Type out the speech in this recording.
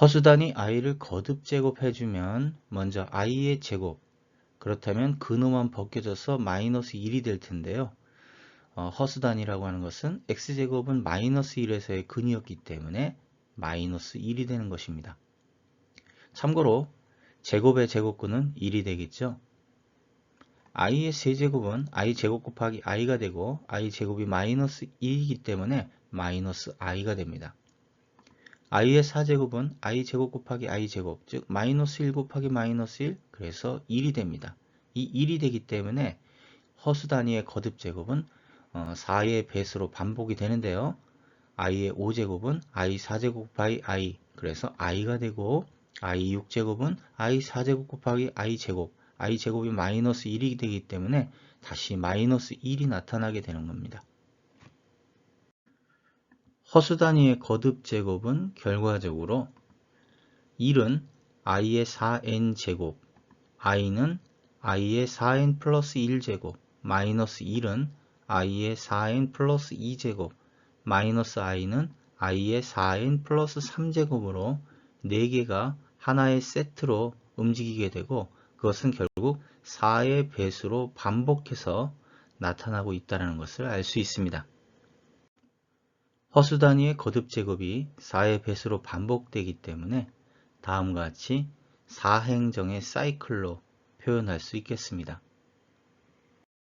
허수단이 i를 거듭 제곱해주면 먼저 i의 제곱 그렇다면 근호만 벗겨져서 마이너스 1이 될 텐데요. 어, 허수단이라고 하는 것은 x제곱은 마이너스 1에서의 근이었기 때문에 마이너스 1이 되는 것입니다. 참고로 제곱의 제곱근은 1이 되겠죠. i의 세제곱은 i제곱 곱하기 i가 되고 i제곱이 마이너스 2이기 때문에 마이너스 i가 됩니다. I의 4제곱은 i제곱 곱하기 i제곱 즉 마이너스 1 곱하기 마이너스 1 그래서 1이 됩니다. 이 1이 되기 때문에 허수 단위의 거듭 제곱은 4의 어, 배수로 반복이 되는데요. i의 5제곱은 i 4제곱 곱하기 i 그래서 i가 되고 i 6제곱은 i 4제곱 곱하기 i 제곱 i 제곱이 마이너스 1이 되기 때문에 다시 마이너스 1이 나타나게 되는 겁니다. 허수 단위의 거듭 제곱은 결과적으로 1은 i의 4n 제곱, i는 i의 4n 플러스 1 제곱, 마이너스 1은 i의 4n 플러스 2 제곱, 마이너스 i는 i의 4n 플러스 3 제곱으로 4개가 하나의 세트로 움직이게 되고 그것은 결국 4의 배수로 반복해서 나타나고 있다는 것을 알 수 있습니다. 허수 단위의 거듭 제곱이 4의 배수로 반복되기 때문에 다음과 같이 4행정의 사이클로 표현할 수 있겠습니다.